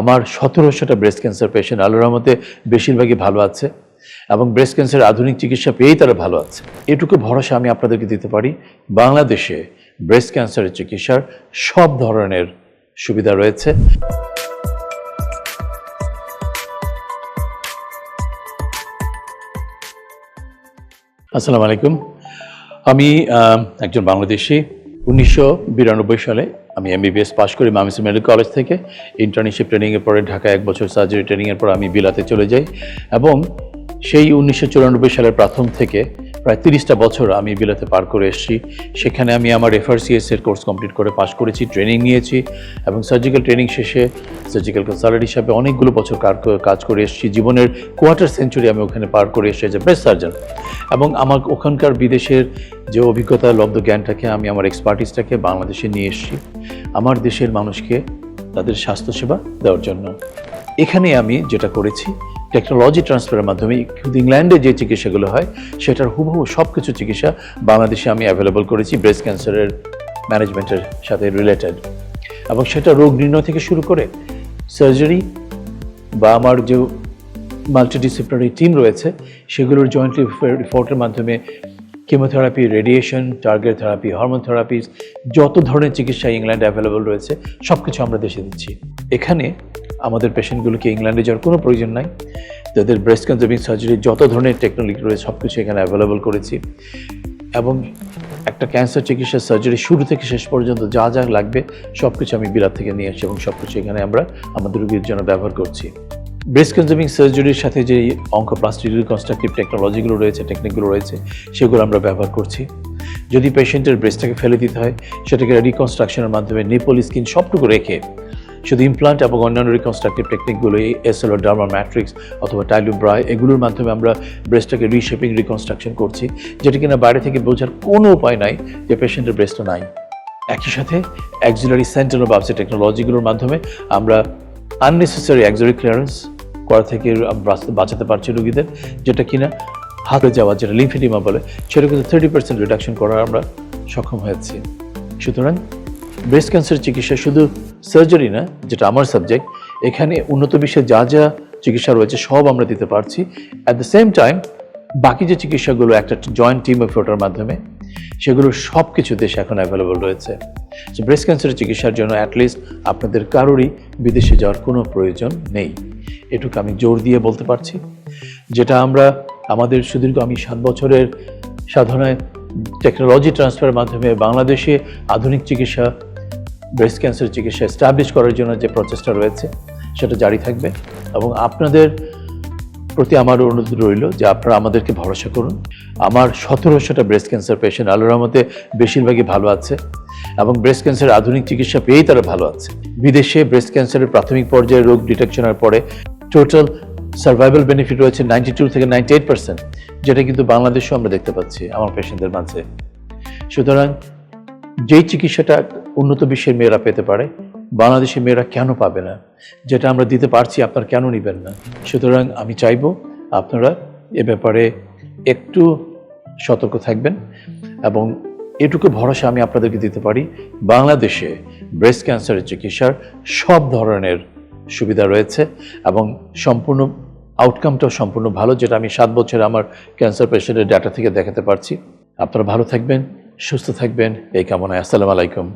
আমার সতেরোশোটা breast cancer patient আল্লাহর রহমতে বেশিরভাগই ভালো আছে এবং ব্রেস্ট ক্যান্সার আধুনিক চিকিৎসা পেয়েই তারা ভালো আছে। এটুকু ভরসা আমি আপনাদেরকে দিতে পারি, বাংলাদেশে ব্রেস্ট ক্যান্সারের চিকিৎসার সব ধরনের সুবিধা রয়েছে। আসসালামু আলাইকুম। আমি একজন বাংলাদেশি উনিশশো বিরানব্বই সালে আমি এমবিবিএস পাশ করি মামিস মেডিকেল কলেজ থেকে। ইন্টার্নশিপ ট্রেনিংয়ের পরে ঢাকায় এক বছর সার্জারি ট্রেনিংয়ের পর আমি বিলাতে চলে যাই। এবং সেই উনিশশো চুরানব্বই সালের প্রাথম থেকে প্রায় তিরিশটা বছর আমি বিলাতে পার করে এসেছি। সেখানে আমি আমার এফআরসিএস এর কোর্স কমপ্লিট করে পাশ করেছি ট্রেনিং নিয়েছি এবং সার্জিক্যাল ট্রেনিং শেষে সার্জিক্যাল কনসালটেন্ট হিসাবে অনেকগুলো বছর কাজ করে এসেছি। জীবনের কোয়ার্টার সেঞ্চুরি আমি ওখানে পার করে এসেছি যে বেস্ট সার্জন এবং আমার ওখানকার বিদেশের যে অভিজ্ঞতা, লব্ধ জ্ঞানটাকে আমি আমার এক্সপার্টিসটাকে বাংলাদেশে নিয়ে এসেছি। আমার দেশের মানুষকে তাদের স্বাস্থ্যসেবা দেওয়ার জন্য। এখানে আমি যেটা করেছি টেকনোলজি ট্রান্সফারের মাধ্যমে শুধু ইংল্যান্ডে যে চিকিৎসাগুলো হয়, সেটার হুবহু সব কিছু চিকিৎসা বাংলাদেশে আমি অ্যাভেলেবল করেছি ব্রেস্ট ক্যান্সারের ম্যানেজমেন্টের সাথে রিলেটেড এবং সেটা রোগ নির্ণয় থেকে শুরু করে সার্জারি বা আমার যে মাল্টিডিসিপ্লিনারি টিম রয়েছে, সেগুলোর জয়েন্টলি রিপোর্টের মাধ্যমে chemotherapy radiation target therapy hormone therapies যত ধরনের চিকিৎসা ইংল্যান্ডে অ্যাভেলেবল রয়েছে সব কিছু আমরা দেশে দিচ্ছি। এখানে আমাদের পেশেন্টগুলোকে ইংল্যান্ডে যাওয়ার কোনো প্রয়োজন নাই। তাদের ব্রেস্ট কনজার্ভিং সার্জারি যত ধরনের টেকনোলজি রয়েছে সব কিছু এখানে অ্যাভেলেবল করেছি। এবং একটা ক্যান্সার চিকিৎসা সার্জারি শুরু থেকে শেষ পর্যন্ত যা যা লাগবে সব কিছু আমি বিরাট থেকে নিয়ে আসি এবং সব কিছু এখানে আমরা আমাদের রোগীর জন্য ব্যবহার করছি। ব্রেস্ট কনজার্ভিং সার্জারির সাথে যে অঙ্কোপ্লাস্টিক রিকনস্ট্রাকটিভ টেকনোলজিগুলো রয়েছে টেকনিকগুলো রয়েছে, সেগুলো আমরা ব্যবহার করছি। যদি পেশেন্টের ব্রেস্টটাকে ফেলে দিতে হয়, সেটাকে রিকনস্ট্রাকশনের মাধ্যমে নিপল স্কিন সবটুকু রেখে শুধু ইমপ্লান্ট এবং অন্যান্য রিকনস্ট্রাকটিভ টেকনিকগুলো এই এসএলও ডার্মা ম্যাট্রিক্স অথবা টাইলুব্রাই এগুলোর মাধ্যমে আমরা ব্রেস্টটাকে রিশেপিং রিকনস্ট্রাকশন করছি, যেটা কিনা বাইরে থেকে বোঝার কোনো উপায় নাই যে পেশেন্টের ব্রেস্টটা নাই। একই সাথে অ্যাক্সিলারি সেন্টেনো বাবসে টেকনোলজিগুলোর মাধ্যমে আমরা আননেসেসারি অ্যাক্সিলারি ক্লিয়ারেন্স করা থেকে বাঁচাতে পারছি রুগীদের, যেটা কিনা হাতে যাওয়া, যেটা লিফেডিমা বলে সেটা কিন্তু থার্টি পার্সেন্ট রিডাকশন করার আমরা সক্ষম হয়েছি। সুতরাং ব্রেস্ট ক্যান্সার চিকিৎসা শুধু সার্জারি না, যেটা আমার সাবজেক্ট এখানে উন্নত বিশ্বে যা যা চিকিৎসা রয়েছে সব আমরা দিতে পারছি। অ্যাট দ্য সেম টাইম বাকি যে চিকিৎসাগুলো, একটা জয়েন্ট টিম এফোর্টের মাধ্যমে, সেগুলো সব কিছু দেশে এখন অ্যাভেলেবল রয়েছে। ব্রেস্ট ক্যান্সারের চিকিৎসার জন্য অ্যাটলিস্ট আপনাদের কারোরই বিদেশে যাওয়ার কোনো প্রয়োজন নেই। এটুকু আমি জোর দিয়ে বলতে পারছি। যেটা আমরা, আমাদের সুদীর্ঘ আমি সাত বছরের সাধনায় টেকনোলজি ট্রান্সফারের মাধ্যমে বাংলাদেশে আধুনিক চিকিৎসা ব্রেস্ট ক্যান্সার চিকিৎসা এস্টাবলিশ করার জন্য যে প্রচেষ্টা রয়েছে, সেটা জারি থাকবে এবং আপনাদের প্রতি আমার অনুরোধ রইল যে আপনারা আমাদেরকে ভরসা করুন। আমার সতেরোশোটা ব্রেস্ট ক্যান্সার পেশেন্ট আল্লাহর রহমতে বেশিরভাগই ভালো আছে এবং ব্রেস্ট ক্যান্সার আধুনিক চিকিৎসা পেয়েই তারা ভালো আছে। বিদেশে ব্রেস্ট ক্যান্সারের প্রাথমিক পর্যায়ে রোগ ডিটেকশনের পরে টোটাল সার্ভাইভাল বেনিফিট রয়েছে নাইনটি টু থেকে নাইনটি এইট পার্সেন্ট যেটা কিন্তু বাংলাদেশেও আমরা দেখতে পাচ্ছি আমার পেশেন্টদের মাঝে। সুতরাং যেই চিকিৎসাটা উন্নত বিশ্বের মেয়েরা পেতে পারে, বাংলাদেশের মেয়েরা কেন পাবে না? যেটা আমরা দিতে পারছি, আপনারা কেন নেবেন না? সুতরাং আমি চাইব আপনারা এ ব্যাপারে একটু সতর্ক থাকবেন এবং এটুকু ভরসা আমি আপনাদেরকে দিতে পারি, বাংলাদেশে ব্রেস্ট ক্যান্সারের চিকিৎসার সব ধরনের সুবিধা রয়েছে এবং সম্পূর্ণ আউটকামটাও সম্পূর্ণ ভালো, যেটা আমি সাত বছর আমার ক্যান্সার পেশেন্টের ডাটা থেকে দেখাতে পারছি। আপনারা ভালো থাকবেন। সুস্থ থাকবেন। এই কামনায় আসসালামু আলাইকুম।